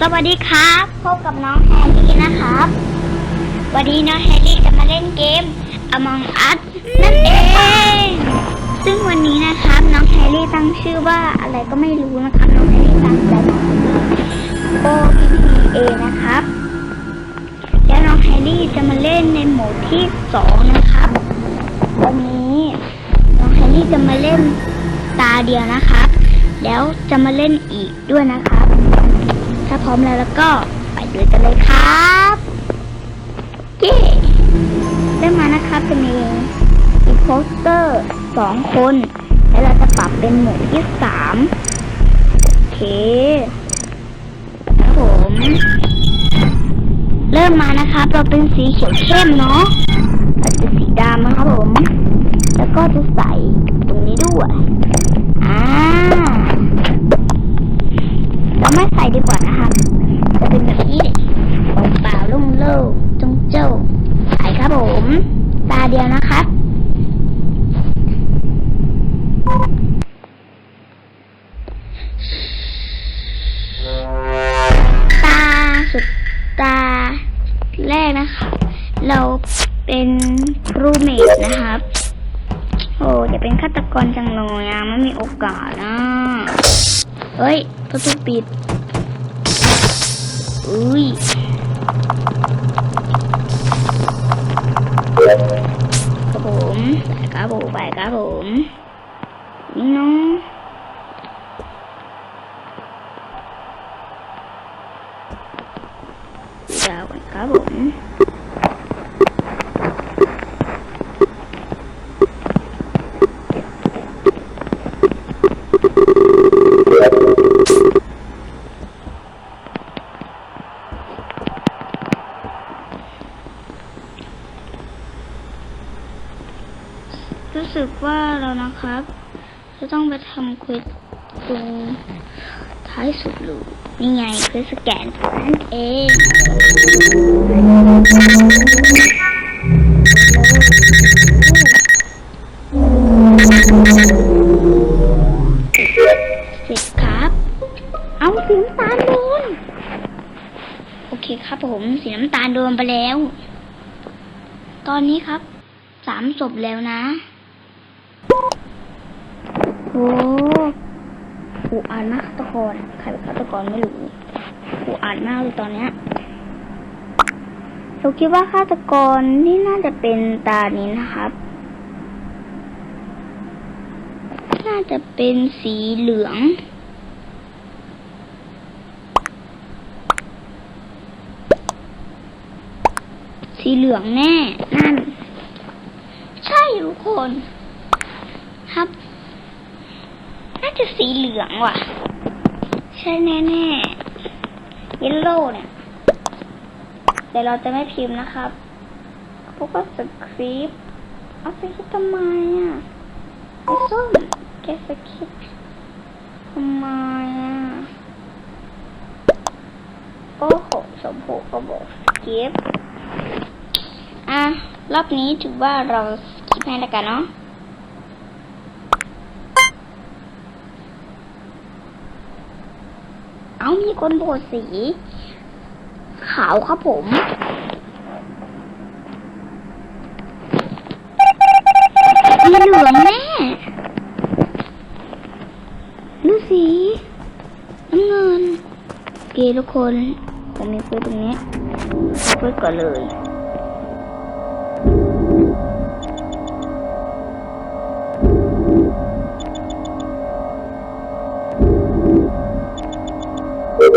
สวัสดีครับ พบกับน้องแฮร์รี่นะครับ วันนี้น้องแฮร์รี่จะมาเล่นเกม Among Us นั่นเอง ซึ่งวันนี้นะครับน้องแฮร์รี่ตั้งชื่อว่าอะไรก็ไม่รู้นะครับน้องแฮร์รี่ตั้งใจบอกโอ p a นะครับ แล้วน้องแฮร์รี่จะมาเล่นในโหมดที่สองนะครับ วันนี้น้องแฮร์รี่จะมาเล่นตาเดียวนะครับ แล้วจะมาเล่นอีกด้วยนะครับ พร้อมแล้วแล้วก็ไปดูกันเลยครับเย้เริ่มมานะครับจะมีอีโพสเตอร์สองคน แล้วเราจะปรับเป็นหมดที่สามโอเคครับผม เริ่มมานะครับ เราเป็นสีเขียวเข้มเนาะเราจะสีดำนะครับผม ตาแรกนะคะ เราเป็นครูเมดนะครับ โอ้อย่าเป็นฆาตกรจังเลยอะไม่มีโอกาสนะเฮ้ยประตูปิดอุ้ยครับผมไปครับผมไปครับผมนี่น้องดาวกันครับผม รู้ สึกว่าเรานะครับ จะต้องไปทำเควสตรงท้ายสุดลูนี่ไงเควสสแกนนั่นเองเสร็จครับ เอาสีน้ำตาลโดนโอเคครับผมสีน้ำตาลโดนไปแล้ว ตอนนี้ครับสามศพแล้วนะ โอ้ผูอ่านมากฆาตกรใครเป็นฆาตกรไม่รู้ผูอ่านมากเลยตอนเนี้ยเราคิดว่าฆาตกรนี่น่าจะเป็นตานี้นะครับ น่าจะเป็นสีเหลืองสีเหลืองแน่ นั่น ใช่ทุกคน ครับ น่า จะสีเหลืองว่ะ ใช่แน่แน่เยลโล่เนี่ยเดี๋ยวเราจะไม่พิมพ์นะครับพราะว่าสคริปเอาไปคิดทำไมอะไอ้ส้มแกสคริปทำไมอะโอ้โหสมภูก็บอกสคริปอะ รอบนี้ถือว่าเราคิดให้แล้วกันเนาะ เอามีคนโบดสี ขาวครับผม มีเหลืองแน่ดูสีน้ำเงินโอเคทุกคน ผมมีคุยตรงนี้เอาไว้ก่อนเลย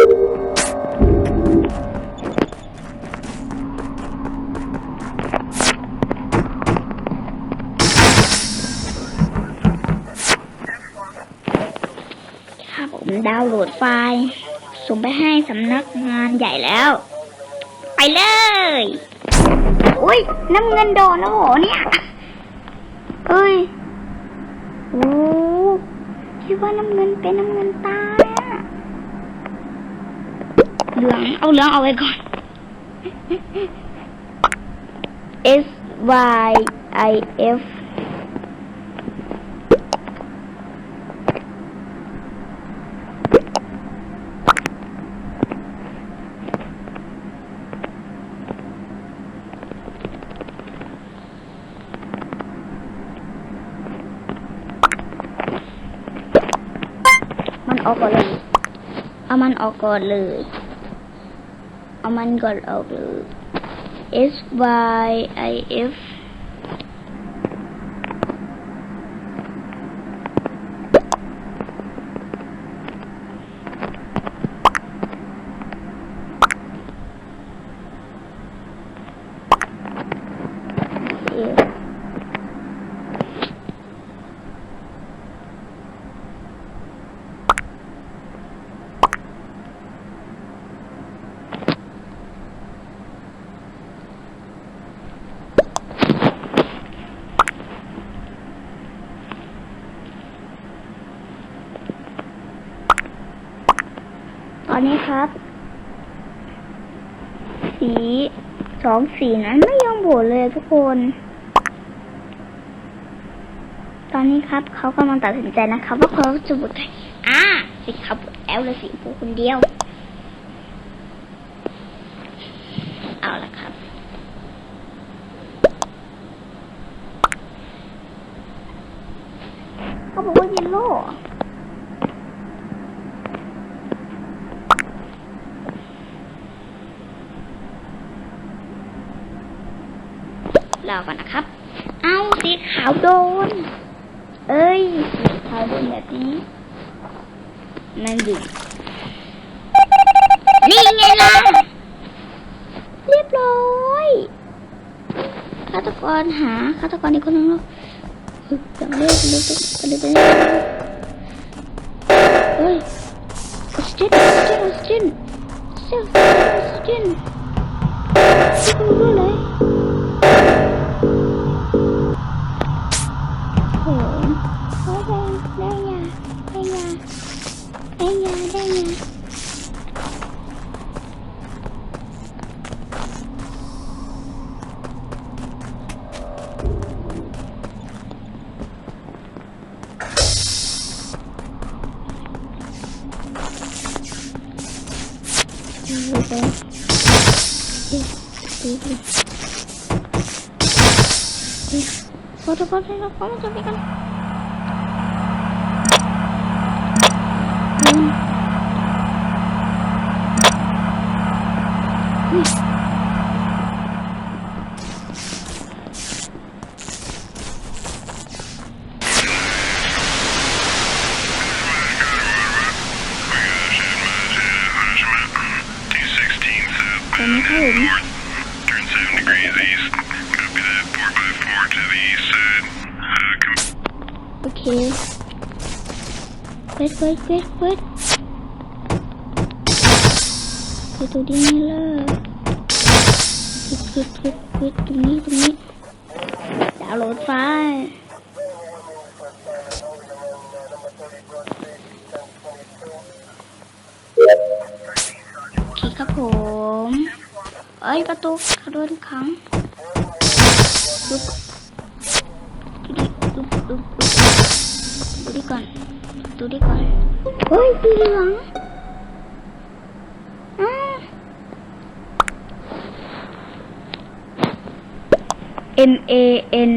ผมดาวน์โหลดไฟล์ ส่งไปให้สำนักงานใหญ่แล้ว ไปเลย อุ้ยน้ำเงินโดนแล้วโหเนี่ยเอ้ยโอ้คิดว่าน้ำเงินเป็นน้ำเงินตาย เหลือง เอาเหลืองเอาไว้ก่อน S Y I F มันออกก่อนเลย เอามันออกก่อนเลย เอามันก่อ ออกเลย S Y I F เอฟตอนนี้ครับ สีสองสีนั้นไม่ยอมโหวตเลยทุกคน ตอนนี้ครับเขากำลังตัดสินใจนะครับ ว่าเขาจะโหวตใครอ่าสีขาวโหวตแอลเลยสีฟูคนเดียว เอาละครับ เขาบอกว่าเยลโล่ รอก่อนนะครับ เอาสีขาวโดน เอ้ยสีขาวโดนแบบนี้ นั่นดินี่ไงล่ะ เรียบร้อยฆาตกรหาฆาตกรอีกคนนึงแล้วฮึบจังเร็วเร็วเร็วเร็วเร็วเฮ้ยออกซิเจนออกซิเจนออกซิเจนออกซิเจนไม่รู้เลย ขอโทษขอโทษขอโทษไปกันอืมอุ๊ย ตอนนี้ครับผม Turn 7 degrees east. Copy that. 4 by 4 to the east side. Uh, com- โอเคเวทเวทเวทเวทเวทตัวดีนี่เลยเวทเวทเวทเวทตรงนี้ตรงนี้ดาวน์โหลดไฟล์โอเคครับผมเอ้ยประตูเขาโดนขังลุกลุกลุกลุก ดูดิก่อน ดูดิก่อน โอ้ยสีเหลืองอ่า M A N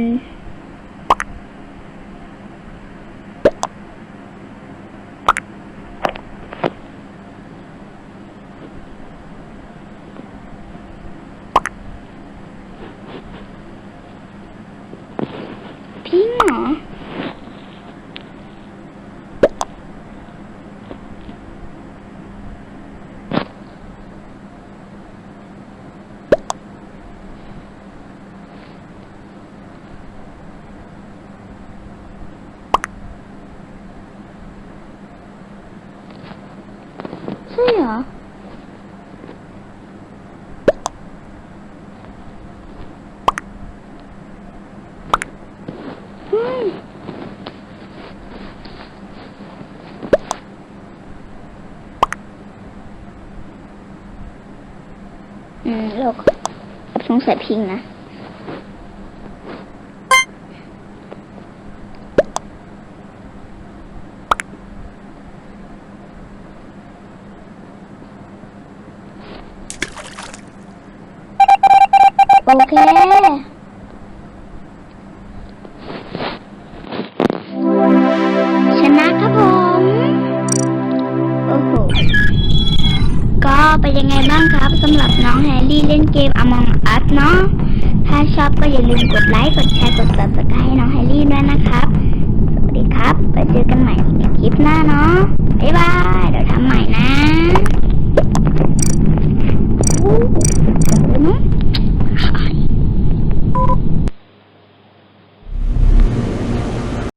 พิงเหรอ ใช่เหรอ อืมอืมเราสงสัยพิงนะ โอเคชนะครับผม โอ้โห ก็เป็นยังไงบ้างครับสำหรับน้องแฮร์รี่เล่นเกม Among Us เนาะ ถ้าชอบก็อย่าลืมกดไลค์ กดแชร์ กดติดต่อให้น้องแฮร์รี่ด้วยนะครับ สวัสดีครับ ไปเจอกันใหม่ในคลิปหน้าเนาะ บ๊ายบาย เดี๋ยวทำใหม่นะ